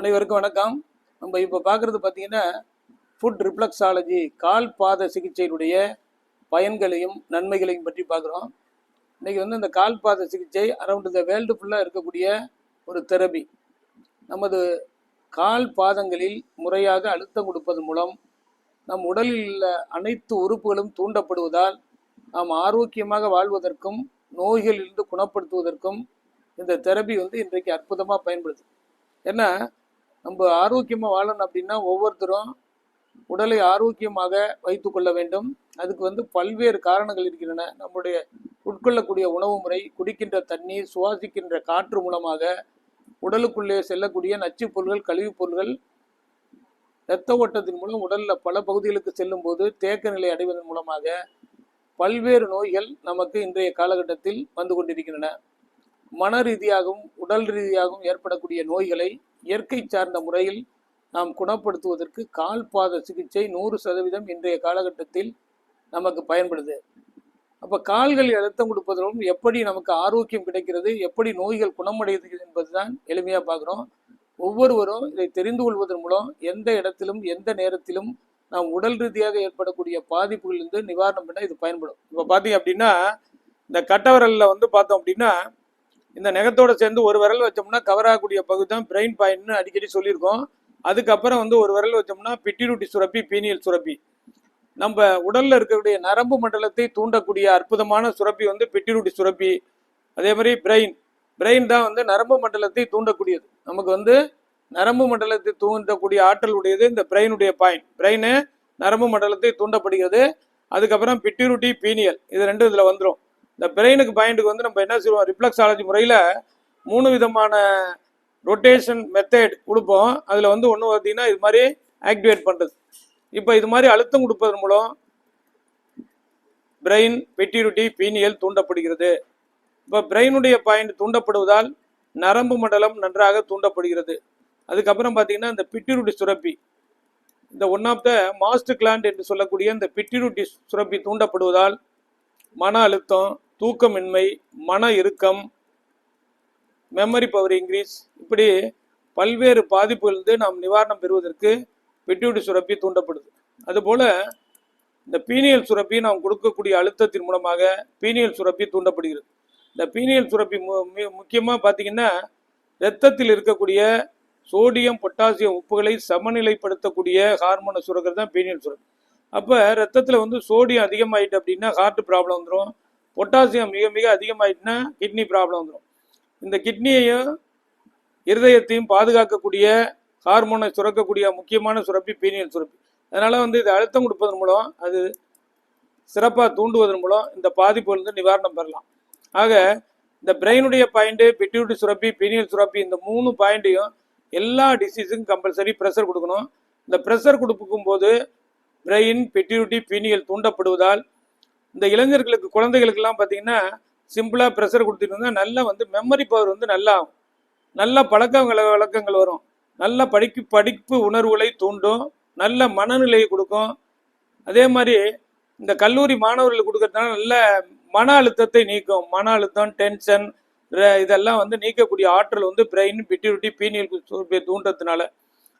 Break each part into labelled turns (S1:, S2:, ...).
S1: அனைவருக்கும் வணக்கம். நம்ம இப்போ பார்க்குறது பார்த்தீங்கன்னா ஃபுட் ரிஃப்ளக்ஸாலஜி கால் பாத சிகிச்சையினுடைய பயன்களையும் நன்மைகளையும் பற்றி பார்க்குறோம் இன்றைக்கி வந்து இந்த கால் பாத சிகிச்சை அரௌண்ட் த வேர்ல்டு ஃபுல்லாக இருக்கக்கூடிய ஒரு தெரபி நமது கால் பாதங்களில் முறையாக அழுத்தம் கொடுப்பதன் மூலம் நம் உடலில் உள்ள அனைத்து உறுப்புகளும் தூண்டப்படுவதால் நாம் ஆரோக்கியமாக வாழ்வதற்கும் நோய்களிலிருந்து குணப்படுத்துவதற்கும் இந்த தெரபி வந்து இன்றைக்கு அற்புதமாக பயன்படுது. ஏன்னா நம்ம ஆரோக்கியமாக வாழணும் அப்படின்னா ஒவ்வொருத்தரும் உடலை ஆரோக்கியமாக வைத்துக்கொள்ள வேண்டும். அதுக்கு வந்து பல்வேறு காரணங்கள் இருக்கின்றன. நம்முடைய உட்கொள்ளக்கூடிய உணவு முறை குடிக்கின்ற தண்ணீர் சுவாசிக்கின்ற காற்று மூலமாக உடலுக்குள்ளே செல்லக்கூடிய நச்சுப் பொருள்கள் கழிவுப் பொருள்கள் இரத்த ஓட்டத்தின் மூலம் உடலில் பல பகுதிகளுக்கு செல்லும் போது தேக்க நிலை அடைவதன் மூலமாக பல்வேறு நோய்கள் நமக்கு இன்றைய காலகட்டத்தில் வந்து கொண்டிருக்கின்றன. மன ரீதியாகவும் உடல் ரீதியாகவும் ஏற்படக்கூடிய நோய்களை இயற்கை சார்ந்த முறையில் நாம் குணப்படுத்துவதற்கு கால் பாத சிகிச்சை நூறு சதவீதம் இன்றைய காலகட்டத்தில் நமக்கு பயன்படுது. அப்போ கால்களில் அழுத்தம் கொடுப்பதலும் எப்படி நமக்கு ஆரோக்கியம் கிடைக்கிறது எப்படி நோய்கள் குணமடையுது என்பதுதான் எளிமையாக பார்க்குறோம். ஒவ்வொருவரும் இதை தெரிந்து கொள்வதன் மூலம் எந்த இடத்திலும் எந்த நேரத்திலும் நாம் உடல் ரீதியாக ஏற்படக்கூடிய பாதிப்புகளிலிருந்து நிவாரணம் பண்ண இது பயன்படும். இப்போ பார்த்தீங்க அப்படின்னா இந்த கட்டவரலில் வந்து பார்த்தோம் அப்படின்னா இந்த நெகத்தோட சேர்ந்து ஒரு விரல் வச்சோம்னா கவர் ஆகக்கூடிய பகுதி தான் பிரெயின் பாயிண்ட்னு அடிக்கடி சொல்லியிருக்கோம். அதுக்கப்புறம் வந்து ஒரு விரல் வச்சோம்னா பிட்டிருட்டி சுரப்பி பீனியல் சுரப்பி. நம்ம உடல்ல இருக்கக்கூடிய நரம்பு மண்டலத்தை தூண்டக்கூடிய அற்புதமான சுரப்பி வந்து பிட்டிருட்டி சுரப்பி. அதே மாதிரி பிரெயின் பிரெயின் தான் வந்து நரம்பு மண்டலத்தை தூண்டக்கூடியது. நமக்கு வந்து நரம்பு மண்டலத்தை தூண்டக்கூடிய ஆற்றல் உடையது இந்த பிரெயினுடைய பாயிண்ட் பிரெயின் நரம்பு மண்டலத்தை தூண்டப்படுகிறது. அதுக்கப்புறம் பிட்டிருட்டி பீனியல். இது ரெண்டும் இதில் வந்துடும் இந்த பிரெயினுக்கு பாயிண்ட்டுக்கு வந்து நம்ம என்ன செய்வோம் ரிஃப்ளக்ஸாலஜி முறையில் மூணு விதமான ரொட்டேஷன் மெத்தட் கொடுப்போம். அதில் வந்து ஒன்று பார்த்தீங்கன்னா இது மாதிரி ஆக்டிவேட் பண்ணுறது இப்போ இது மாதிரி அழுத்தம் கொடுப்பதன் மூலம் பிரெயின் பெட்டிருட்டி பீனியல் தூண்டப்படுகிறது. இப்போ பிரெயினுடைய பாயிண்ட் தூண்டப்படுவதால் நரம்பு மண்டலம் நன்றாக தூண்டப்படுகிறது. அதுக்கப்புறம் பார்த்தீங்கன்னா இந்த பிட்டிருட்டி சுரப்பி. இந்த one of the master gland என்று சொல்லக்கூடிய இந்த பிட்டிருட்டி சுரப்பி தூண்டப்படுவதால் மன அழுத்தம் தூக்கமின்மை மன இறுக்கம் மெமரி பவர் இன்க்ரீஸ் இப்படி பல்வேறு பாதிப்புகளிலிருந்து நாம் நிவாரணம் பெறுவதற்கு பிட்யூட்டி சுரப்பி தூண்டப்படுது. அதுபோல இந்த பீனியல் சுரப்பி நாம் கொடுக்கக்கூடிய அழுத்தத்தின் மூலமாக பீனியல் சுரப்பி தூண்டப்படுகிறது. இந்த பீனியல் சுரப்பி மு- பார்த்தீங்கன்னா இரத்தத்தில் இருக்கக்கூடிய சோடியம் பொட்டாசியம் உப்புகளை சமநிலைப்படுத்தக்கூடிய ஹார்மோனை சுரக்கிறது தான் பீனியல் சுரப்பி. அப்போ ரத்தத்தில் வந்து சோடியம் அதிகமாயிட்டு அப்படின்னா ஹார்ட் ப்ராப்ளம் வந்துடும் பொட்டாசியம் மிக மிக அதிகமாயிட்டுனா கிட்னி ப்ராப்ளம் வந்துடும் இந்த கிட்னியையும் இருதயத்தையும் பாதுகாக்கக்கூடிய ஹார்மோனை சுரக்கக்கூடிய முக்கியமான சுரப்பி பீனியல் சுரப்பி. அதனால் வந்து இது அழுத்தம் கொடுப்பதன் மூலம் அது சிறப்பாக தூண்டுவதன் மூலம் இந்த பாதிப்புலேருந்து நிவாரணம் பெறலாம். ஆக இந்த பிரெயினுடைய பாயிண்ட்டு பிட்யூட்டி சுரப்பி பீனியல் சுரப்பி இந்த மூணு பாயிண்ட்டையும் எல்லா டிசீஸுக்கும் கம்பல்சரி ப்ரெஷர் கொடுக்கணும். இந்த ப்ரெஷர் கொடுக்கும் போது பிரெயின் பிட்யூட்டி பீனியல் தூண்டப்படுவதால் இந்த இளைஞர்களுக்கு குழந்தைகளுக்கெல்லாம் பார்த்தீங்கன்னா சிம்பிளாக ப்ரெஷர் கொடுத்துட்டு இருந்தால் நல்லா வந்து மெமரி பவர் வந்து நல்லா ஆகும். நல்ல பழக்க வழக்கங்கள் வரும். நல்ல படிப்பு படிப்பு உணர்வுகளை தூண்டும். நல்ல மனநிலையை கொடுக்கும். அதே மாதிரி இந்த கல்லூரி மாணவர்களுக்கு கொடுக்கறதுனால நல்ல மன அழுத்தத்தை நீக்கும். மன அழுத்தம் டென்ஷன் இதெல்லாம் வந்து நீக்கக்கூடிய ஆற்றல் வந்து பிரெயின் பிட்யூட்டி பீனியல் சுரப்பியை தூண்டுறதுனால.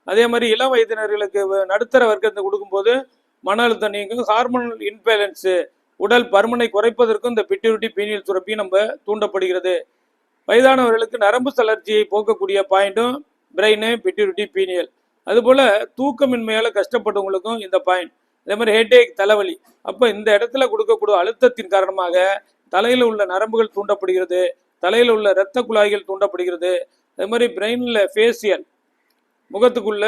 S1: அதே மாதிரி இளம் வயதினர்களுக்கு வ- நடுத்தர வர்க்கத்தை கொடுக்கும்போது மன அழுத்தம் நீங்கும். ஹார்மோனல் இன்பேலன்ஸு உடல் பருமனை குறைப்பதற்கும் இந்த பிட்யூட்டி பீனியல் சுரப்பி நம்ம தூண்டப்படுகிறது. வயதானவர்களுக்கு நரம்பு தளர்ச்சியை போக்கக்கூடிய பாயிண்ட்டும் பிரெயின் பிட்யூட்டி பீனியல். அதுபோல் தூக்கமின்மையால் கஷ்டப்பட்டவங்களுக்கும் இந்த பாயிண்ட். அதே மாதிரி ஹெட்டேக் தலைவலி. அப்போ இந்த இடத்துல கொடுக்கக்கூடிய அழுத்தத்தின் காரணமாக தலையில் உள்ள நரம்புகள் தூண்டப்படுகிறது. தலையில் உள்ள இரத்த குழாய்கள் தூண்டப்படுகிறது. அதே மாதிரி பிரெயினில் ஃபேசியல். முகத்துக்குள்ள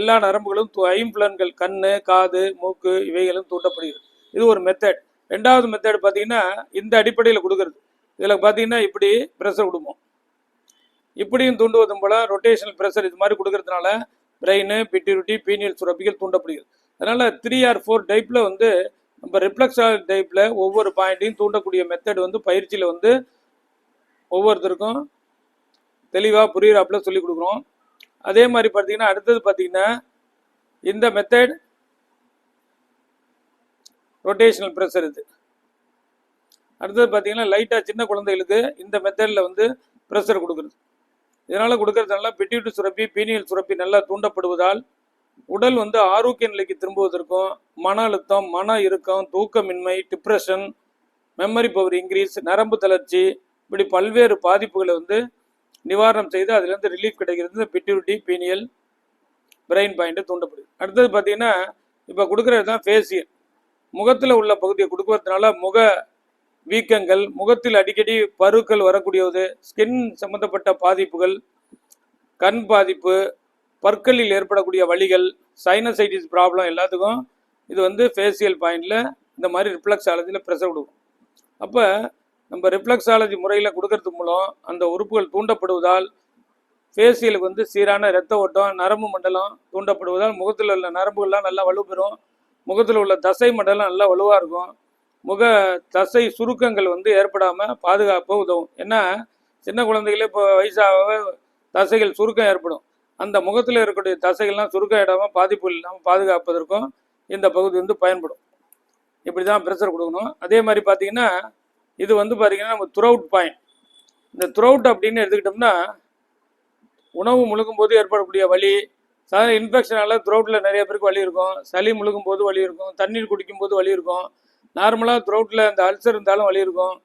S1: எல்லா நரம்புகளும் ஐம்புலன்கள் கண் காது மூக்கு இவைகளும் தூண்டப்படுகிறது. இது ஒரு மெத்தட் ரெண்டாவது மெத்தட் பார்த்தீங்கன்னா இந்த அடிப்படையில் கொடுக்கறது. இதில் பார்த்தீங்கன்னா இப்படி ப்ரெஷர் கொடுப்போம். இப்படியும் தூண்டுவதும் போல ரொட்டேஷனல் ப்ரெஷர் இது மாதிரி கொடுக்கறதுனால பிரெயின் பிட்டிருட்டி பீனியல் சுரப்பிகள் தூண்டப்படுகிறது. அதனால் த்ரீ ஆர் ஃபோர் டைப்பில் வந்து நம்ம ரிப்ளக்ஸால் டைப்பில் ஒவ்வொரு பாயிண்ட்டையும் தூண்டக்கூடிய மெத்தட் வந்து பயிற்சியில் வந்து ஒவ்வொருத்தருக்கும் தெளிவாக புரியுறாப்புல சொல்லி கொடுக்குறோம். அதே மாதிரி பார்த்தீங்கன்னா அடுத்தது பார்த்தீங்கன்னா இந்த மெத்தட் ரொட்டேஷனல் ப்ரெஷர் இது. அடுத்தது பார்த்தீங்கன்னா லைட்டாக சின்ன குழந்தைகளுக்கு இந்த மெத்தடில் வந்து ப்ரெஷர் கொடுக்குறது. இதனால் கொடுக்கறதுனால பெட்டியூட்டு சுரப்பி பீனியல் சுரப்பி நல்லா தூண்டப்படுவதால் உடல் வந்து ஆரோக்கிய நிலைக்கு திரும்புவதற்கும் மன அழுத்தம் மன இறுக்கம் தூக்கமின்மை டிப்ரெஷன் மெமரி பவர் இன்க்ரீஸ் நரம்பு தளர்ச்சி இப்படி பல்வேறு பாதிப்புகளை வந்து நிவாரணம் செய்து அதுலேருந்து ரிலீஃப் கிடைக்கிறது. இந்த பிட்யூரிட்டி பீனியல் பிரெயின் பாயிண்ட்டு தூண்டப்படுது. அடுத்தது பார்த்தீங்கன்னா இப்போ கொடுக்குறது தான் ஃபேசியல் முகத்தில் உள்ள பகுதியை கொடுக்கறதுனால முக வீக்கங்கள் முகத்தில் அடிக்கடி பருக்கள் வரக்கூடியது ஸ்கின் சம்பந்தப்பட்ட பாதிப்புகள் கண் பாதிப்பு பற்களில் ஏற்படக்கூடிய வழிகள் சைனசைட்டிஸ் ப்ராப்ளம் எல்லாத்துக்கும் இது வந்து ஃபேசியல் பாயிண்டில் இந்த மாதிரி ரிஃப்ளக்ஸாலஜியில் ப்ரெஷர் கொடுக்கும். அப்போ நம்ம ரிஃப்ளெக்ஸாலஜி முறையில் கொடுக்கறது மூலம் அந்த உறுப்புகள் தூண்டப்படுவதால் ஃபேசியலுக்கு வந்து சீரான இரத்த ஓட்டம் நரம்பு மண்டலம் தூண்டப்படுவதால் முகத்தில் உள்ள நரம்புகள்லாம் நல்லா வலுப்பெறும். முகத்தில் உள்ள தசை மண்டலம் நல்லா வலுவாக இருக்கும். முக தசை சுருக்கங்கள் வந்து ஏற்படாமல் பாதுகாப்பு உதவும். ஏன்னா சின்ன குழந்தைகளே இப்போ வயசாக தசைகள் சுருக்கம் ஏற்படும். அந்த முகத்தில் இருக்கக்கூடிய தசைகள்லாம் சுருக்கம் இடாமல் பாதிப்பு இல்லாமல் பாதுகாப்பதற்கும் இந்த பகுதி வந்து பயன்படும். இப்படி தான் ப்ரெஷர் கொடுக்கணும். அதே மாதிரி பார்த்தீங்கன்னா இது வந்து பார்த்தீங்கன்னா நம்ம த்ரோட் பாயிண்ட் இந்த த்ரோட் அப்படின்னு எடுத்துக்கிட்டோம்னா உணவு முழுகும் போது ஏற்படக்கூடிய வலி சாதாரண இன்ஃபெக்ஷனால த்ரோட்டில் நிறைய பேருக்கு வலி இருக்கும். சளி முழுகும் போது வலி இருக்கும். தண்ணீர் குடிக்கும் போது வலி இருக்கும். நார்மலாக த்ரோட்டில் இந்த அல்சர் இருந்தாலும் வலி இருக்கும்.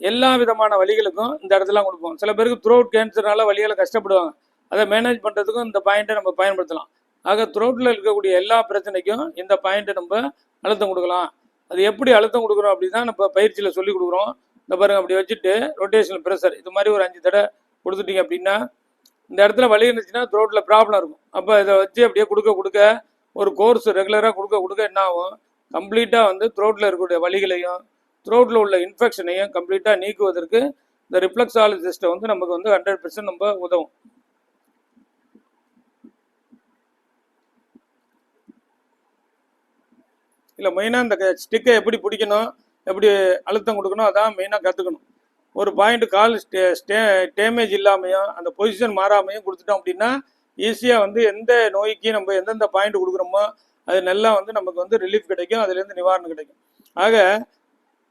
S1: எல்லா விதமான வலிகளுக்கும் இந்த இடத்துலாம் கொடுப்போம். சில பேருக்கு த்ரோட் கேன்சர்னால வலியால் கஷ்டப்படுவாங்க. அதை மேனேஜ் பண்ணுறதுக்கும் இந்த பாயிண்ட்டை நம்ம பயன்படுத்தலாம். ஆக த்ரோட்டில் இருக்கக்கூடிய எல்லா பிரச்சனைக்கும் இந்த பாயிண்ட்டை நம்ம அழுத்தம் கொடுக்கலாம். அது எப்படி அழுத்தம் கொடுக்குறோம் அப்படின்னா நம்ம பயிற்சியில் சொல்லி கொடுக்குறோம். இந்த பாருங்க அப்படி வச்சுட்டு ரொட்டேஷனல் ப்ரெஷர் இது மாதிரி ஒரு அஞ்சு தடவை கொடுத்துட்டீங்க அப்படின்னா இந்த இடத்துல வலி இருந்துச்சுன்னா த்ரோட்டில் ப்ராப்ளம் இருக்கும். அப்போ இதை வச்சு அப்படியே கொடுக்க கொடுக்க ஒரு கோர்ஸ் ரெகுலராக கொடுக்க கொடுக்க என்ன ஆகும்? கம்ப்ளீட்டாக வந்து த்ரோட்டில் இருக்கக்கூடிய வலிகளையும் த்ரோட்டில் உள்ள இன்ஃபெக்ஷனையும் கம்ப்ளீட்டாக நீக்குவதற்கு இந்த ரிஃப்ளெக்ஸாலஜிஸ்ட்டை வந்து நமக்கு வந்து ஹண்ட்ரட் பெர்சன்ட் நம்ம உதவும். இல்லை மெயினாக இந்த ஸ்டிக்கை எப்படி பிடிக்கணும் எப்படி அழுத்தம் கொடுக்கணும் அதான் மெயினாக கற்றுக்கணும் ஒரு பாயிண்ட் கால் ஸ்டே ஸ்டே டேமேஜ் இல்லாமையும் அந்த பொசிஷன் மாறாமையும் கொடுத்துட்டோம் அப்படின்னா ஈஸியாக வந்து எந்த நோய்க்கு நம்ம எந்தெந்த பாயிண்ட் கொடுக்குறோமோ அது நல்லா வந்து நமக்கு வந்து ரிலீஃப் கிடைக்கும் அதுலேருந்து நிவாரணம் கிடைக்கும். ஆக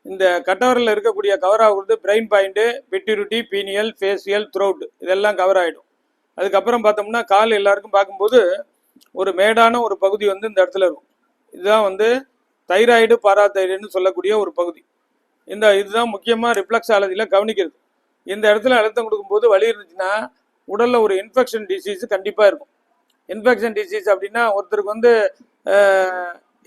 S1: இந்த கட்டவரில் இருக்கக்கூடிய கவர் ஆகுறது brain point pituitary pineal facial throat இதெல்லாம் கவர் ஆகிடும் அதுக்கப்புறம் பார்த்தோம்னா கால் எல்லாருக்கும் பார்க்கும்போது ஒரு மேடான ஒரு பகுதி வந்து இந்த இடத்துல இருக்கும். இதுதான் வந்து தைராய்டு பாராதைடுன்னு சொல்லக்கூடிய ஒரு பகுதி. இந்த இதுதான் முக்கியமாக ரிஃப்ளக்ஸ் ரிஃப்ளெக்ஸாலஜியில் கவனிக்கிறது. இந்த இடத்துல அழுத்தம் கொடுக்கும்போது வலி இருந்துச்சுன்னா உடலில் ஒரு இன்ஃபெக்ஷன் டிசீஸ் கண்டிப்பாக இருக்கும். இன்ஃபெக்ஷன் டிசீஸ் அப்படின்னா ஒருத்தருக்கு வந்து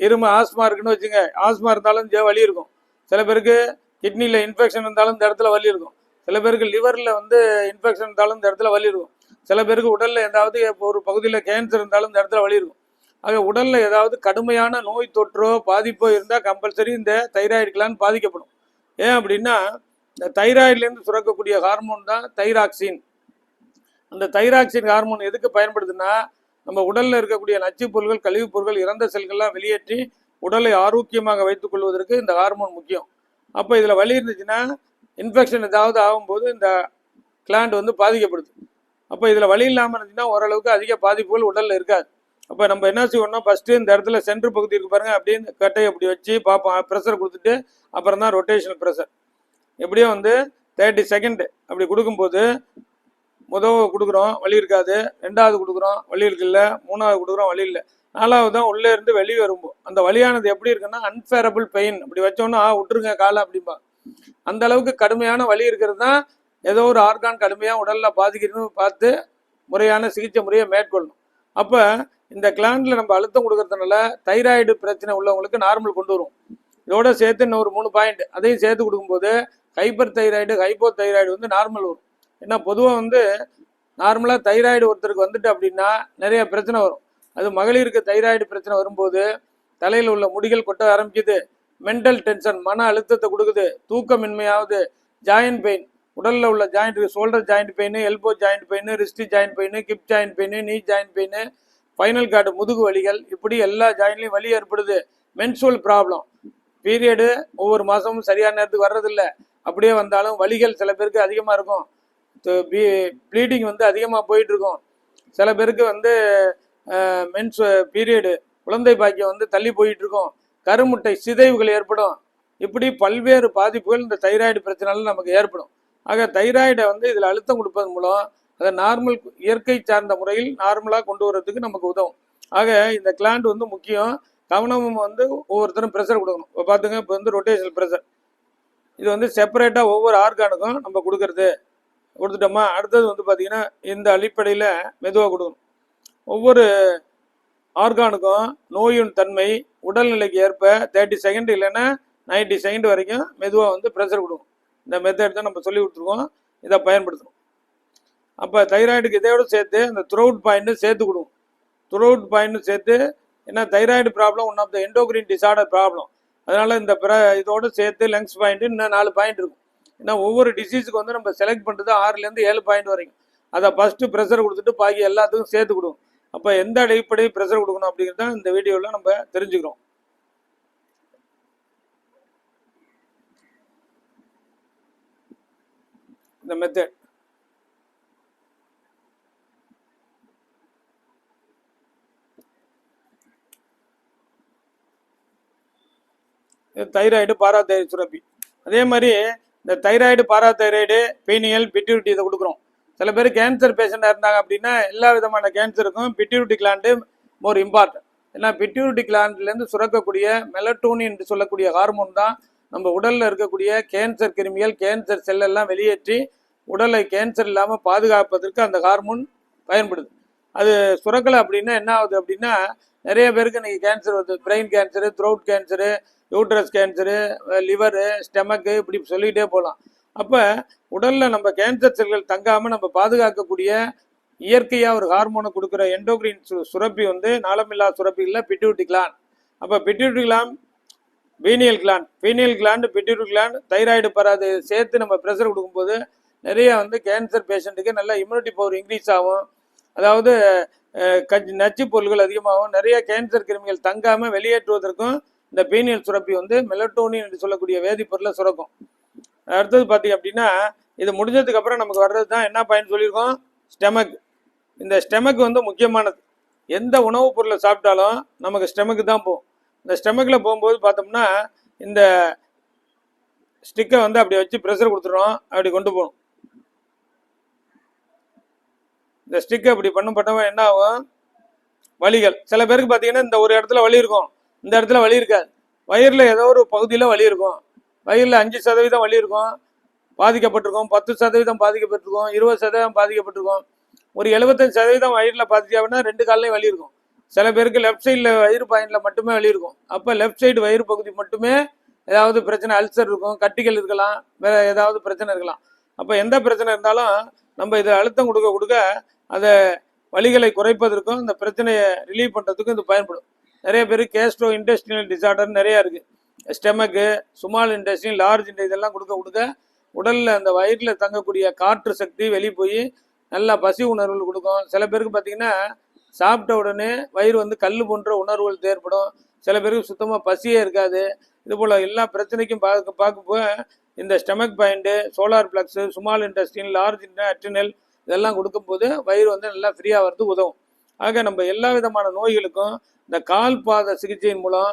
S1: இரும ஆஸ்மா இருக்குன்னு வச்சுங்க ஆஸ்மா இருந்தாலும் வலி இருக்கும். சில பேருக்கு கிட்னியில் இன்ஃபெக்ஷன் இருந்தாலும் இந்த இடத்துல வலி இருக்கும். சில பேருக்கு லிவரில் வந்து இன்ஃபெக்ஷன் இருந்தாலும் இந்த இடத்துல வலி இருக்கும். சில பேருக்கு உடலில் ஏதாவது இப்போ ஒரு பகுதியில் கேன்சர் இருந்தாலும் இந்த இடத்துல வலி இருக்கும். ஆக உடலில் ஏதாவது கடுமையான நோய் தொற்றோ பாதிப்போ இருந்தால் கம்பல்சரி இந்த தைராய்டுக்கெல்லாம் பாதிக்கப்படும். ஏன் அப்படின்னா இந்த தைராய்டுலேருந்து சுரக்கக்கூடிய ஹார்மோன் தான் தைராக்சின். அந்த தைராக்சின் ஹார்மோன் எதுக்கு பயன்படுதுன்னா நம்ம உடலில் இருக்கக்கூடிய நச்சுப் பொருட்கள் கழிவுப் பொருட்கள் இறந்த செல்கள்லாம் வெளியேற்றி உடலை ஆரோக்கியமாக வைத்துக் கொள்வதற்கு இந்த ஹார்மோன் முக்கியம். அப்போ இதில் வலி இருந்துச்சுன்னா இன்ஃபெக்ஷன் ஏதாவது ஆகும்போது இந்த கிளாண்ட் வந்து பாதிக்கப்படுது. அப்போ இதில் வலி இல்லாமல் இருந்துச்சுன்னா ஓரளவுக்கு அதிக பாதிப்புகள் உடலில் இருக்காது. அப்போ நம்ம என்ன செய்வோம்னா ஃபஸ்ட்டு இந்த இடத்துல சென்ட்ரு பகுதி இருக்கு பாருங்க அப்படின்னு இந்த கட்டையை அப்படி வச்சு பார்ப்போம் ப்ரெஷர் கொடுத்துட்டு அப்புறம் தான் ரொட்டேஷனல் ப்ரெஷர் எப்படியும் வந்து தேர்ட்டி செகண்ட் அப்படி கொடுக்கும்போது முதல் கொடுக்குறோம் வழி இருக்காது. ரெண்டாவது கொடுக்குறோம் வழி இருக்குல்ல மூணாவது கொடுக்குறோம் வழி இல்லை. நாலாவது தான் உள்ளே இருந்து வெளியே வரும்போது அந்த வலியானது எப்படி இருக்குன்னா அன்ஃபேரபிள் பெயின் அப்படி வச்சோன்னா ஆ விட்டுருங்க காலை அப்படிம்பா. அந்த அளவுக்கு கடுமையான வழி இருக்கிறது தான் ஏதோ ஒரு ஆர்கான் கடுமையாக உடலில் பாதிக்கிறதுன்னு பார்த்து முறையான சிகிச்சை முறையை மேற்கொள்ளணும். அப்போ இந்த கிளாண்டில் நம்ம அழுத்தம் கொடுக்கறதுனால தைராய்டு பிரச்சனை உள்ளவங்களுக்கு நார்மல் கொண்டு வரும். இதோட சேர்த்து இன்னும் ஒரு மூணு பாயிண்ட் அதையும் சேர்த்து கொடுக்கும்போது ஹைப்பர் தைராய்டு ஹைப்போ தைராய்டு வந்து நார்மல் வரும். ஏன்னா பொதுவாக வந்து நார்மலாக தைராய்டு ஒருத்தருக்கு வந்துட்டு அப்படின்னா நிறைய பிரச்சனை வரும். அது மகளிருக்கு தைராய்டு பிரச்சனை வரும்போது தலையில் உள்ள முடிகள் கொட்ட ஆரம்பிக்குது. மென்டல் டென்ஷன் மன அழுத்தத்தை கொடுக்குது. தூக்கமின்மையாவது ஜாயின்ட் பெயின் உடலில் உள்ள joint shoulder joint pain elbow joint pain wrist joint pain hip joint pain knee joint pain spinal cord முதுகு வலிகள் இப்படி எல்லா ஜாயின்லையும் வலி ஏற்படுது. மென்சுவல் ப்ராப்ளம் பீரியடு ஒவ்வொரு மாதமும் சரியான நேரத்துக்கு வர்றதில்ல. அப்படியே வந்தாலும் வலிகள் சில பேருக்கு அதிகமாக இருக்கும். ப்ளீடிங் வந்து அதிகமாக போயிட்டுருக்கும். சில பேருக்கு வந்து மென்ஸ் பீரியடு குழந்தை பாக்கியம் வந்து தள்ளி போயிட்டுருக்கும். கருமுட்டை சிதைவுகள் ஏற்படும். இப்படி பல்வேறு பாதிப்புகள் இந்த தைராய்டு பிரச்சனையால நமக்கு ஏற்படும். ஆக தைராய்டை வந்து இதில் அழுத்தம் கொடுப்பதன் மூலம் அதை நார்மல் இயற்கை சார்ந்த முறையில் நார்மலாக கொண்டு வரதுக்கு நமக்கு உதவும். ஆக இந்த கிளாண்ட் வந்து முக்கியம். கவனம் வந்து ஒவ்வொருத்தரும் ப்ரெஷர் கொடுக்கணும். இப்போ பார்த்துங்க இப்போ வந்து ரொட்டேஷனல் ப்ரெஷர் இது வந்து செப்பரேட்டாக ஒவ்வொரு ஆர்கானுக்கும் நம்ம கொடுக்கறது. கொடுத்துட்டோமா? அடுத்தது வந்து பார்த்தீங்கன்னா இந்த அடிப்படையில் மெதுவாக கொடுக்கணும். ஒவ்வொரு ஆர்கானுக்கும் நோயின் தன்மை உடல்நிலைக்கு ஏற்ப தேர்ட்டி செகண்ட் இல்லைன்னா நைன்டி செகண்ட் வரைக்கும் மெதுவாக வந்து ப்ரெஷர் கொடுக்கும் இந்த மெத்தட் தான் நம்ம சொல்லி கொடுத்துருக்கோம். இதை பயன்படுத்தணும். அப்போ தைராய்டுக்கு இதோட சேர்த்து அந்த த்ரோட் பாயிண்ட்டும் சேர்த்து கொடுக்கும். த்ரோட் பாயிண்ட்டும் சேர்த்து ஏன்னா thyroid problem one of the endocrine disorder problem அதனால் இந்த பிற இதோடு சேர்த்து லங்ஸ் பாயிண்ட்டு இன்னும் நாலு பாயிண்ட் இருக்கும். ஏன்னா ஒவ்வொரு டிசீஸுக்கு வந்து நம்ம செலக்ட் பண்ணுறது ஆறுலேருந்து ஏழு பாயிண்ட் வரைக்கும். அதை ஃபஸ்ட்டு ப்ரெஷர் கொடுத்துட்டு பாக்கி எல்லாத்துக்கும் சேர்த்து கொடுக்கும். அப்போ எந்த அடிப்படை ப்ரெஷர் கொடுக்கணும் அப்படிங்கிறத இந்த வீடியோவில் நம்ம தெரிஞ்சுக்கிறோம். இந்த மெத்தட் தைராய்டு பாராதைராய்டு சுரப்பி. அதே மாதிரி இந்த தைராய்டு பாராதைராய்டு பீனியல் பிட்யூரிட்டி இதை கொடுக்குறோம். சில பேர் கேன்சர் பேஷண்டாக இருந்தாங்க அப்படின்னா எல்லா விதமான கேன்சருக்கும் பிட்யூரிட்டி கிளாண்டு மோர் இம்பார்ட்டன்ட் ஏன்னா பிட்யூரிட்டி கிளாண்ட்லேருந்து சுரக்கக்கூடிய மெலட்டோனின் என்று சொல்லக்கூடிய ஹார்மோன் தான் நம்ம உடலில் இருக்கக்கூடிய கேன்சர் கிருமிகள் கேன்சர் செல்லெல்லாம் வெளியேற்றி உடலை கேன்சர் இல்லாமல் பாதுகாப்பதற்கு அந்த ஹார்மோன் பயன்படுது. அது சுரக்கலை அப்படின்னா என்ன ஆகுது அப்படின்னா நிறைய பேருக்கு இன்றைக்கி கேன்சர் வருது. Brain cancer throat cancer uterus cancer liver stomach இப்படி சொல்லிகிட்டே போகலாம். அப்போ உடலில் நம்ம கேன்சர் செல்கள் தங்காமல் நம்ம பாதுகாக்கக்கூடிய இயற்கையாக ஒரு ஹார்மோனை கொடுக்குற எண்டோக்ரின் சு சுரப்பி வந்து நாளமில்லா சுரப்பிகளில் பிட்யூட்டி கிளான் அப்போ pituitary gland pineal gland pineal gland pituitary gland thyroid பராது சேர்த்து நம்ம ப்ரெஷர் கொடுக்கும்போது நிறைய வந்து கேன்சர் பேஷண்ட்டுக்கு நல்ல இம்யூனிட்டி பவர் இன்க்ரீஸ் ஆகும். அதாவது கஞ்சி நச்சு பொருள்கள் அதிகமாகும். நிறைய கேன்சர் கிருமிகள் தங்காமல் வெளியேற்றுவதற்கும் இந்த பீனியல் சுரப்பி வந்து மெலட்டோனின் என்று சொல்லக்கூடிய வேதிப்பொருளை சுரக்கும். அடுத்தது பார்த்தீங்க அப்படின்னா இது முடிஞ்சதுக்கப்புறம் நமக்கு வர்றது தான் என்ன பயன் சொல்லியிருக்கோம்? ஸ்டெமக். இந்த ஸ்டெமக் வந்து முக்கியமானது. எந்த உணவுப் பொருளை சாப்பிட்டாலும் நமக்கு ஸ்டெமக்கு தான் போகும். இந்த ஸ்டெமக்கில் போகும்போது பார்த்தோம்னா இந்த ஸ்டிக்கை வந்து அப்படி வச்சு ப்ரெஷர் கொடுத்துருவோம் அப்படி கொண்டு போகணும். இந்த ஸ்டிக்கை அப்படி பண்ணும் பண்ணவன் என்ன ஆகும்? வலிகள். சில பேருக்கு பார்த்தீங்கன்னா இந்த ஒரு இடத்துல வலி இருக்கும். இந்த இடத்துல வலி இருக்காது. வயிறில் ஏதோ ஒரு பகுதியில் வலி இருக்கும். வயிறில் அஞ்சு சதவீதம் வலி இருக்கும். பாதிக்கப்பட்டிருக்கும். பத்து சதவீதம் பாதிக்கப்பட்டிருக்கும். இருபது சதவீதம் பாதிக்கப்பட்டிருக்கும். ஒரு எழுபத்தஞ்சு சதவீதம் வயிறில் பாதிக்காமனா ரெண்டு காலையும் வலி இருக்கும். சில பேருக்கு லெஃப்ட் சைடில் வயிறு பாயிண்டில் மட்டுமே வலி இருக்கும். அப்போ லெஃப்ட் சைடு வயிறு பகுதி மட்டுமே ஏதாவது பிரச்சனை அல்சர் இருக்கும் கட்டிகள் இருக்கலாம் வேற ஏதாவது பிரச்சனை இருக்கலாம். அப்போ எந்த பிரச்சனை இருந்தாலும் நம்ம இதை அழுத்தம் கொடுக்க கொடுக்க அதை வலிகளை குறைப்பதற்கும் இந்த பிரச்சனையை ரிலீவ் பண்ணுறதுக்கும் இது பயன்படும். நிறைய பேர் கேஸ்ட்ரோ இண்டஸ்ட்ரியல் டிசார்டர் நிறையா இருக்குது stomach small intestinal large intestine இதெல்லாம் கொடுக்க கொடுக்க உடலில் அந்த வயிற்றில் தங்கக்கூடிய காற்று சக்தி வெளியே போய் நல்லா பசி உணர்வுகள் கொடுக்கும். சில பேருக்கு பார்த்தீங்கன்னா சாப்பிட்ட உடனே வயிறு வந்து கல் போன்ற உணர்வுகள் ஏற்படும். சில பேருக்கு சுத்தமாக பசியே இருக்காது. இது போல் எல்லா பிரச்சனைக்கும் பார்க்க பார்க்கப்போ இந்த stomach point solar plexus small intestinal large adrenal இதெல்லாம் கொடுக்கும்போது வயிறு வந்து நல்லா ஃப்ரீயாக வரது உதவும். ஆக நம்ம எல்லா விதமான நோய்களுக்கும் இந்த கால் பாத சிகிச்சையின் மூலம்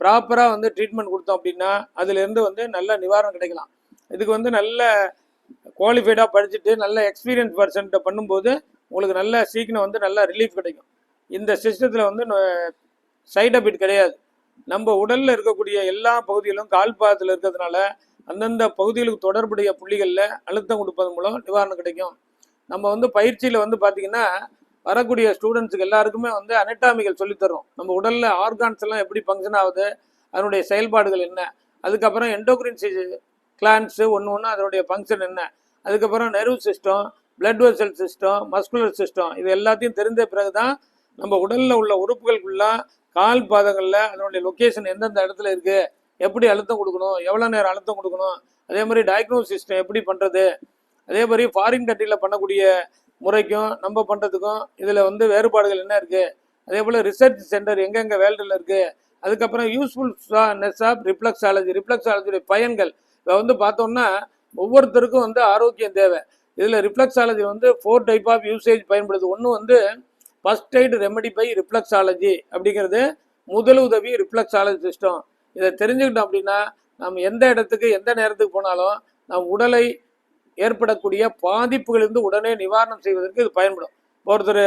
S1: ப்ராப்பராக வந்து ட்ரீட்மெண்ட் கொடுத்தோம் அப்படின்னா அதுலேருந்து வந்து நல்ல நிவாரணம் கிடைக்கலாம். இதுக்கு வந்து நல்ல குவாலிஃபைடாக படிச்சுட்டு நல்ல எக்ஸ்பீரியன்ஸ் பர்சன்ட்டை பண்ணும்போது உங்களுக்கு நல்ல சீக்கிரம் வந்து நல்ல ரிலீஃப் கிடைக்கும். இந்த சிஸ்டத்தில் வந்து சைட் எஃபெக்ட் கிடையாது. நம்ம உடலில் இருக்கக்கூடிய எல்லா பகுதிகளும் கால் பாதத்தில் இருக்கிறதுனால அந்தந்த பகுதிகளுக்கு தொடர்புடைய புள்ளிகளில் அழுத்தம் கொடுப்பதன் மூலம் நிவாரணம் கிடைக்கும். நம்ம வந்து பயிற்சியில் வந்து பார்த்திங்கன்னா வரக்கூடிய ஸ்டூடெண்ட்ஸுக்கு எல்லாருக்குமே வந்து அனட்டாமிகள் சொல்லித்தரும். நம்ம உடலில் ஆர்கான்ஸ் எல்லாம் எப்படி ஃபங்க்ஷன் ஆகுது அதனுடைய செயல்பாடுகள் என்ன அதுக்கப்புறம் எண்டோக்ரின் கிளான்ஸு ஒன்று ஒன்று அதனுடைய ஃபங்க்ஷன் என்ன அதுக்கப்புறம் nerve system blood vessel system muscular system இது எல்லாத்தையும் தெரிந்த பிறகு தான் நம்ம உடலில் உள்ள உறுப்புகளுக்குள்ள கால் பாதங்களில் அதனுடைய லொக்கேஷன் எந்தெந்த இடத்துல இருக்குது எப்படி அழுத்தம் கொடுக்கணும் எவ்வளோ நேரம் அழுத்தம் கொடுக்கணும் அதே மாதிரி டயக்னோஸ் சிஸ்டம் எப்படி பண்ணுறது அதே மாதிரி ஃபாரின் கண்ட்ரியில் பண்ணக்கூடிய முறைக்கும் நம்ம பண்ணுறதுக்கும் இதில் வந்து வேறுபாடுகள் என்ன இருக்குது அதே போல் ரிசர்ச் சென்டர் எங்கெங்கே வேர்ல்டில் இருக்குது அதுக்கப்புறம் யூஸ்ஃபுல் நெஸ் ஆஃப் ரிப்ளக்ஸாலஜி ரிப்ளக்ஸாலஜியுடைய பயன்கள். இதை வந்து பார்த்தோம்னா ஒவ்வொருத்தருக்கும் வந்து ஆரோக்கியம் தேவை. இதில் ரிப்ளக்ஸாலஜி வந்து ஃபோர் டைப் ஆஃப் யூசேஜ் பயன்படுது. ஒன்று வந்து first aid remedy by reflexology அப்படிங்கிறது முதல் உதவி ரிஃப்ளெக்ஸாலஜி சிஸ்டம் இதை தெரிஞ்சுக்கிட்டோம் அப்படின்னா நம்ம எந்த இடத்துக்கு எந்த நேரத்துக்கு போனாலும் நம் உடலை ஏற்படக்கூடிய பாதிப்புகளிலிருந்து உடனே நிவாரணம் செய்வதற்கு இது பயன்படும். ஒருத்தர்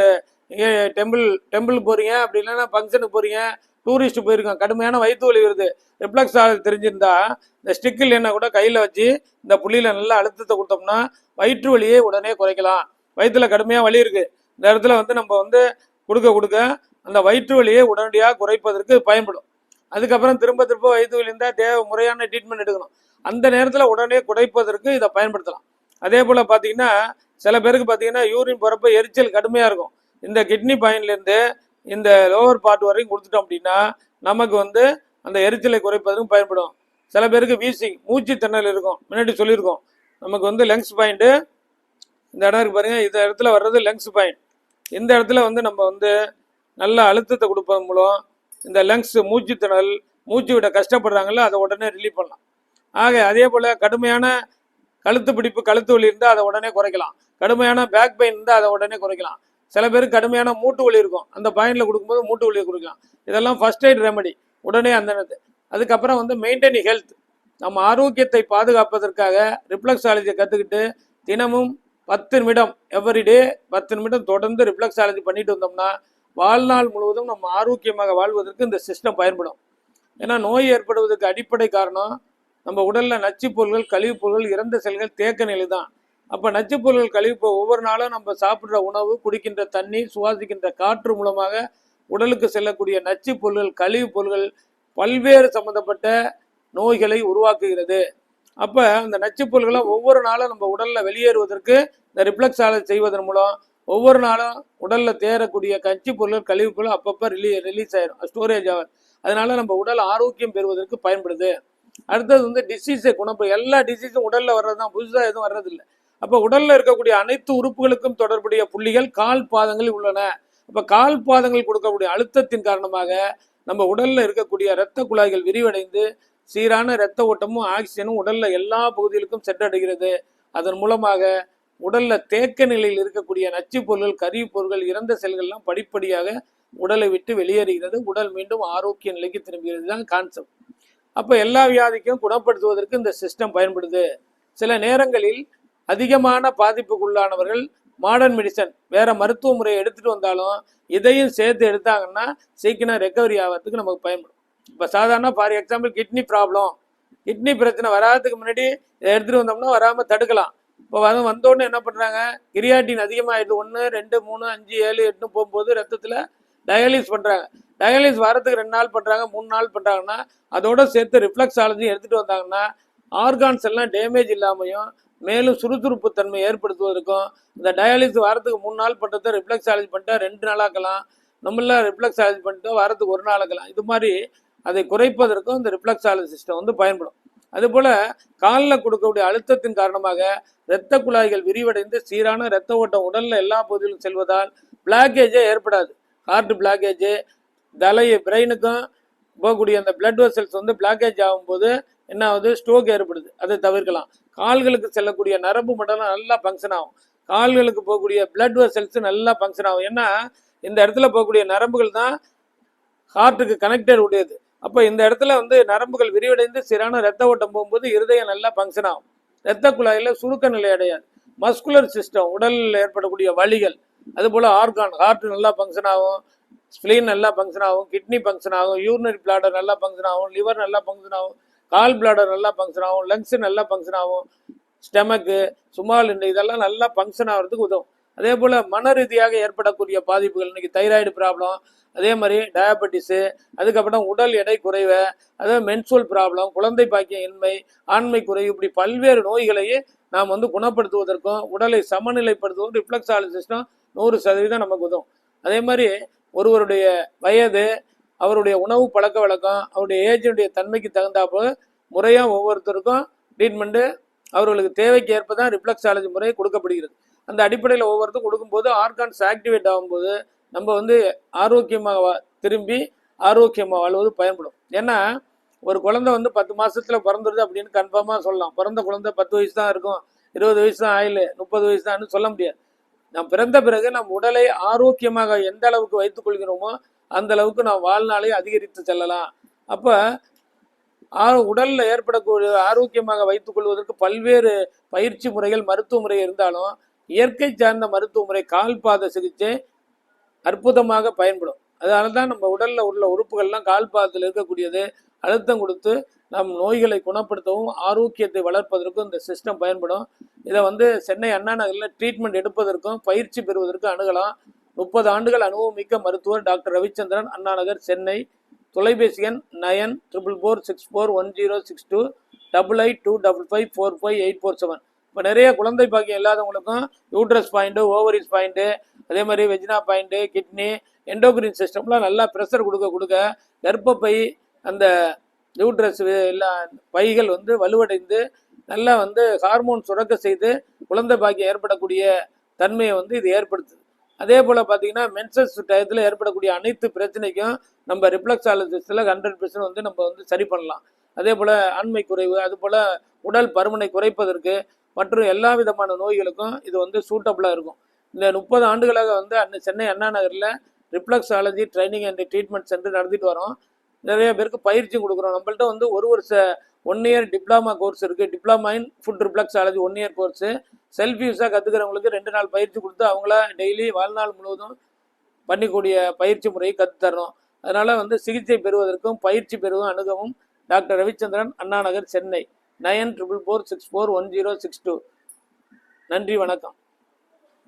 S1: டெம்பிள் டெம்பிள் போகிறீங்க அப்படி இல்லைன்னா ஃபங்க்ஷனுக்கு போகிறீங்க டூரிஸ்ட் போயிருக்கோம் கடுமையான வயிற்று வலி வருது ரிப்ளக்ஸ் ஆயில் தெரிஞ்சிருந்தா இந்த ஸ்டிக்கில் என்ன கூட கையில் வச்சு இந்த புள்ளியில் நல்லா அழுத்தத்தை கொடுத்தோம்னா வயிற்று வலியை உடனே குறைக்கலாம். வயிற்றுல கடுமையாக வலி இருக்குது இந்த இடத்துல வந்து நம்ம வந்து கொடுக்க கொடுக்க அந்த வயிற்று வலியை உடனடியாக குறைப்பதற்கு பயன்படும். அதுக்கப்புறம் திரும்ப திரும்ப வயிற்று வலி இருந்தால் தேவை முறையான ட்ரீட்மெண்ட் எடுக்கணும். அந்த நேரத்தில் உடனே குறைப்பதற்கு இதை பயன்படுத்தலாம். அதே போல் பார்த்தீங்கன்னா சில பேருக்கு பார்த்தீங்கன்னா யூரின் போகிறப்ப எரிச்சல் கடுமையாக இருக்கும். இந்த கிட்னி பாயிண்ட்லேருந்து இந்த லோவர் பார்ட் வரைக்கும் கொடுத்துட்டோம் அப்படின்னா நமக்கு வந்து அந்த எரிச்சலை குறைப்பதற்கும் பயன்படும். சில பேருக்கு வீசிங் மூச்சு திணறல் இருக்கும். முன்னாடி சொல்லியிருக்கோம். நமக்கு வந்து லங்ஸ் பாயிண்ட்டு இந்த இடம் இருக்கு பாருங்க இந்த இடத்துல வர்றது லங்ஸ் பாயிண்ட் இந்த இடத்துல வந்து நம்ம வந்து நல்ல அழுத்தத்தை கொடுப்பதன் மூலம் இந்த லங்ஸ் மூச்சு திணல் மூச்சு விட கஷ்டப்படுறாங்கல்ல அதை உடனே ரிலீவ் பண்ணலாம். ஆக அதே போல் கடுமையான கழுத்து பிடிப்பு கழுத்து வலி இருந்தால் அதை உடனே குறைக்கலாம். கடுமையான பேக் பெயின் இருந்தால் அதை உடனே குறைக்கலாம். சில பேருக்கு கடுமையான மூட்டு வலி இருக்கும். அந்த பயனில் கொடுக்கும்போது மூட்டு வலியை குறைக்கலாம் இதெல்லாம் ஃபர்ஸ்ட் எய்ட் ரெமடி உடனே அந்த நேரத்து. அதுக்கப்புறம் வந்து மெயின்டைனிங் ஹெல்த் நம்ம ஆரோக்கியத்தை பாதுகாப்பதற்காக ரிப்ளக்ஸாலஜியை கற்றுக்கிட்டு தினமும் பத்து நிமிடம் எவ்ரிடே பத்து நிமிடம் தொடர்ந்து ரிப்ளக்ஸாலஜி பண்ணிட்டு வந்தோம்னா வாழ்நாள் முழுவதும் நம்ம ஆரோக்கியமாக வாழ்வதற்கு இந்த சிஸ்டம் பயன்படும். ஏன்னா நோய் ஏற்படுவதற்கு அடிப்படை காரணம் நம்ம உடல்ல நச்சு பொருள்கள் கழிவுப் பொருள்கள் இறந்த செல்கள் தேக்க நிலை தான். அப்போ நச்சுப் பொருள்கள் கழிவு ஒவ்வொரு நாளும் நம்ம சாப்பிட்ற உணவு குடிக்கின்ற தண்ணீர் சுவாசிக்கின்ற காற்று மூலமாக உடலுக்கு செல்லக்கூடிய நச்சுப் பொருள்கள் கழிவுப் பொருள்கள் பல்வேறு சம்பந்தப்பட்ட நோய்களை உருவாக்குகிறது. அப்போ அந்த நச்சு பொருள்களை ஒவ்வொரு நாளும் நம்ம உடல்ல வெளியேறுவதற்கு இந்த ரிப்ளக்ஸ் ஆலை செய்வதன் மூலம் ஒவ்வொரு நாளும் உடல்ல தேரக்கூடிய கச்சி பொருள்கள் கழிவுப் பொருள் அப்பப்போ ரிலீ ரிலீஸ் ஆயிரும் ஸ்டோரேஜ் ஆகும். அதனால நம்ம உடல் ஆரோக்கியம் பெறுவதற்கு பயன்படுது. அடுத்தது வந்து டிசீஸை குணப்ப எல்லா டிசீஸும் உடல்ல வர்றது தான் புதுசாக எதுவும் வர்றதில்லை. அப்போ உடல்ல இருக்கக்கூடிய அனைத்து உறுப்புகளுக்கும் தொடர்புடைய புள்ளிகள் கால் பாதங்களில் உள்ளன. அப்போ கால் பாதங்கள் கொடுக்கக்கூடிய அழுத்தத்தின் காரணமாக நம்ம உடல்ல இருக்கக்கூடிய இரத்த குழாய்கள் விரிவடைந்து சீரான இரத்த ஓட்டமும் ஆக்சிஜனும் உடல்ல எல்லா பகுதிகளுக்கும் சென்றடைகிறது. அதன் மூலமாக உடல்ல தேக்க நிலையில் இருக்கக்கூடிய நச்சுப் பொருள்கள் கரிவுப் பொருள்கள் இறந்த செல்கள்லாம் படிப்படியாக உடலை விட்டு வெளியேறுகிறது. உடல் மீண்டும் ஆரோக்கிய நிலைக்கு திரும்புகிறது. தான் கான்செப்ட் அப்போ எல்லா வியாதிக்கும் குணப்படுத்துவதற்கு இந்த சிஸ்டம் பயன்படுது. சில நேரங்களில் அதிகமான பாதிப்புக்குள்ளானவர்கள் மாடர்ன் மெடிசன் வேற மருத்துவ முறையை எடுத்துட்டு வந்தாலும் இதையும் சேர்த்து எடுத்தாங்கன்னா சீக்கிரம் ரெக்கவரி ஆகிறதுக்கு நமக்கு பயன்படும். இப்போ சாதாரண for example kidney problem kidney பிரச்சனை வராததுக்கு முன்னாடி இதை எடுத்துட்டு வந்தோம்னா வராமல் தடுக்கலாம். இப்போ வந்து வந்தோடனே என்ன பண்ணுறாங்க கிரியாட்டின் அதிகமாகிடுது ஒன்று ரெண்டு மூணு அஞ்சு ஏழு எட்டுன்னு போகும்போது ரத்தத்தில் டயாலிஸ் பண்ணுறாங்க டயாலிஸ் வாரத்துக்கு ரெண்டு நாள் பண்ணுறாங்க மூணு நாள் பண்ணுறாங்கன்னா அதோட சேர்த்து ரிஃப்ளெக்ஸாலஜி எடுத்துகிட்டு வந்தாங்கன்னா ஆர்கான்ஸ் எல்லாம் டேமேஜ் இல்லாமையும் மேலும் சுறுசுறுப்பு தன்மை ஏற்படுத்துவதற்கும் இந்த டயாலிஸ் வாரத்துக்கு மூணு நாள் பண்ணுறத ரிஃப்ளெக்ஸாலஜி பண்ணிட்டா ரெண்டு நாளாக்கலாம் நம்மள ரிஃப்ளெக்ஸாலஜி பண்ணிட்டு வாரத்துக்கு ஒரு நாளாக்கலாம் இது மாதிரி அதை குறைப்பதற்கும் இந்த ரிஃப்ளெக்ஸாலஜி சிஸ்டம் வந்து பயன்படும். அதுபோல் காலில் கொடுக்கக்கூடிய அழுத்தத்தின் காரணமாக இரத்த குழாய்கள் விரிவடைந்து சீரான இரத்த ஓட்டம் உடலில் எல்லா பகுதியிலும் செல்வதால் பிளாக்கேஜே ஏற்படாது. ஹார்ட் பிளாக்கேஜ் தலை பிரெயினுக்கும் போகக்கூடிய அந்த பிளட் வெசல்ஸ் வந்து பிளாக்கேஜ் ஆகும்போது என்ன ஆகுது? ஸ்ட்ரோக் ஏற்படுது. அதை தவிர்க்கலாம். கால்களுக்கு செல்லக்கூடிய நரம்பு மண்டலம் நல்லா ஃபங்க்ஷன் ஆகும். கால்களுக்கு போகக்கூடிய பிளட் வெசல்ஸ் நல்லா ஃபங்க்ஷன் ஆகும். ஏன்னா இந்த இடத்துல போகக்கூடிய நரம்புகள் தான் ஹார்ட்டுக்கு கனெக்டட் உடையது. அப்போ இந்த இடத்துல வந்து நரம்புகள் விரிவடைந்து சீரான ரத்த ஓட்டம் போகும்போது இருதயம் நல்லா ஃபங்க்ஷன் ஆகும். இரத்த குழாயில் சுருக்க நிலை அடையாது. மஸ்குலர் சிஸ்டம் உடலில் ஏற்படக்கூடிய வலிகள் அதுபோல் ஆர்கான் ஹார்ட் நல்லா ஃபங்க்ஷன் ஆகும் ஸ்ப்ளீன் நல்லா ஃபங்க்ஷன் ஆகும் கிட்னி ஃபங்க்ஷன் ஆகும் யூரினரி பிளாடர் நல்லா ஃபங்க்ஷன் ஆகும் லிவர் நல்லா ஃபங்க்ஷன் ஆகும் கால் பிளாடர் நல்லா ஃபங்க்ஷன் ஆகும் லங்ஸ் நல்லா ஃபங்க்ஷன் ஆகும் ஸ்டெமக்கு சுமால் இந்த இதெல்லாம் நல்லா ஃபங்க்ஷன் ஆகிறதுக்கு உதவும். அதே போல் மன ரீதியாக ஏற்படக்கூடிய பாதிப்புகள் இன்றைக்கி தைராய்டு ப்ராப்ளம் அதே மாதிரி டயபெட்டிஸு அதுக்கப்புறம் உடல் எடை குறைவு அதாவது மென்சுவல் ப்ராப்ளம் குழந்தை பாக்கியம் இன்மை ஆண்மை குறைவு இப்படி பல்வேறு நோய்களையும் நாம் வந்து குணப்படுத்துவதற்கும் உடலை சமநிலைப்படுத்துவதும் ரிஃப்ளெக்ஸாலஜிஸ்டும் நூறு சதவீதம் நமக்கு உதவும். அதே மாதிரி ஒருவருடைய வயது அவருடைய உணவு பழக்க வழக்கம் அவருடைய ஏஜினுடைய தன்மைக்கு தகுந்தாப்போ முறையாக ஒவ்வொருத்தருக்கும் ட்ரீட்மெண்ட்டு அவர்களுக்கு தேவைக்கு ஏற்ப தான் ரிஃப்ளெக்ஸாலஜி முறை கொடுக்கப்படுகிறது. அந்த அடிப்படையில் ஒவ்வொருத்தரும் கொடுக்கும்போது ஆர்கான்ஸ் ஆக்டிவேட் ஆகும்போது நம்ம வந்து ஆரோக்கியமாக வா- திரும்பி ஆரோக்கியமாக வாழ்வது பயன்படும். ஏன்னா ஒரு குழந்தை வந்து பத்து மாதத்தில் பிறந்துடுது அப்படின்னு கன்ஃபார்மாக சொல்லலாம். பிறந்த குழந்தை பத்து வயசு தான் இருக்கும் இருபது வயசு தான் ஆயில் முப்பது வயசு தான் சொல்ல முடியாது. நாம் பிறந்த பிறகு நம் உடலை ஆரோக்கியமாக எந்த அளவுக்கு வைத்துக் கொள்கிறோமோ அந்த அளவுக்கு நாம் வாழ்நாளை அதிகரித்து செல்லலாம். அப்போ ஆ- உடல்ல ஏற்படக்கூடிய ஆரோக்கியமாக வைத்துக் கொள்வதற்கு பல்வேறு பயிற்சி முறைகள் மருத்துவ முறை இருந்தாலும் இயற்கை சார்ந்த மருத்துவ முறை கால்பாத சிகிச்சை அற்புதமாக பயன்படும். அதனால தான் நம்ம உடல்ல உள்ள உறுப்புகள்லாம் கால்பாதத்தில் இருக்கக்கூடியது அழுத்தம் கொடுத்து நம் நோய்களை குணப்படுத்தவும் ஆரோக்கியத்தை வளர்ப்பதற்கும் இந்த சிஸ்டம் பயன்படும். இதை வந்து சென்னை அண்ணா நகரில் ட்ரீட்மெண்ட் எடுப்பதற்கும் பயிற்சி பெறுவதற்கும் அணுகலாம். முப்பது ஆண்டுகள் அனுபவமிக்க மருத்துவர் டாக்டர் ரவிச்சந்திரன் அண்ணா நகர் சென்னை. தொலைபேசி எண் nine triple four six four one zero six two double eight two double five four five eight four seven இப்போ நிறைய குழந்தை பாக்கியம் இல்லாதவங்களுக்கும் யூட்ரஸ் பாயிண்ட்டு ஓவரிஸ் பாயிண்ட்டு அதே மாதிரி வெஜினா பாயிண்ட்டு கிட்னி எண்டோக்ரின் சிஸ்டம்லாம் நல்லா ப்ரெஷர் கொடுக்க கொடுக்க கர்ப்பப்பை அந்த யூட்ரஸ் எல்லா பைகள் வந்து வலுவடைந்து நல்லா வந்து ஹார்மோன் சுரக்க செய்து குழந்தை பாக்கியம் ஏற்படக்கூடிய தன்மையை வந்து இது ஏற்படுத்துது. அதே போல் பார்த்தீங்கன்னா மென்சஸ் டயத்தில் ஏற்படக்கூடிய அனைத்து பிரச்சனைக்கும் நம்ம ரிப்ளக்ஸாலஜிஸ்டில் ஹண்ட்ரட் பர்சன்ட் வந்து நம்ம வந்து சரி பண்ணலாம். அதே போல் ஆண்மை குறைவு அது போல் உடல் பருமனை குறைப்பதற்கு மற்றும் எல்லா விதமான நோய்களுக்கும் இது வந்து சூட்டபுளாக இருக்கும். இந்த முப்பது ஆண்டுகளாக வந்து அன்னை சென்னை அண்ணா நகரில் reflexology training and treatment centre நடத்திட்டு வரோம். நிறைய பேருக்கு பயிற்சி கொடுக்குறோம். நம்மள்ட்ட வந்து ஒரு வருஷ ஒன் இயர் டிப்ளமா கோர்ஸ் இருக்குது diploma in foot reflexology one year course self யூஸாக கற்றுக்கிறவங்களுக்கு ரெண்டு நாள் பயிற்சி கொடுத்து அவங்கள டெய்லி வாழ்நாள் முழுவதும் பண்ணிக்கூடிய பயிற்சி முறையை கற்றுத்தரணும் அதனால் வந்து சிகிச்சை பெறுவதற்கும் பயிற்சி பெறுவதும் அணுகவும் doctor Ravichandran Annanagar Chennai. Nine triple four six four one zero six two நன்றி வணக்கம்.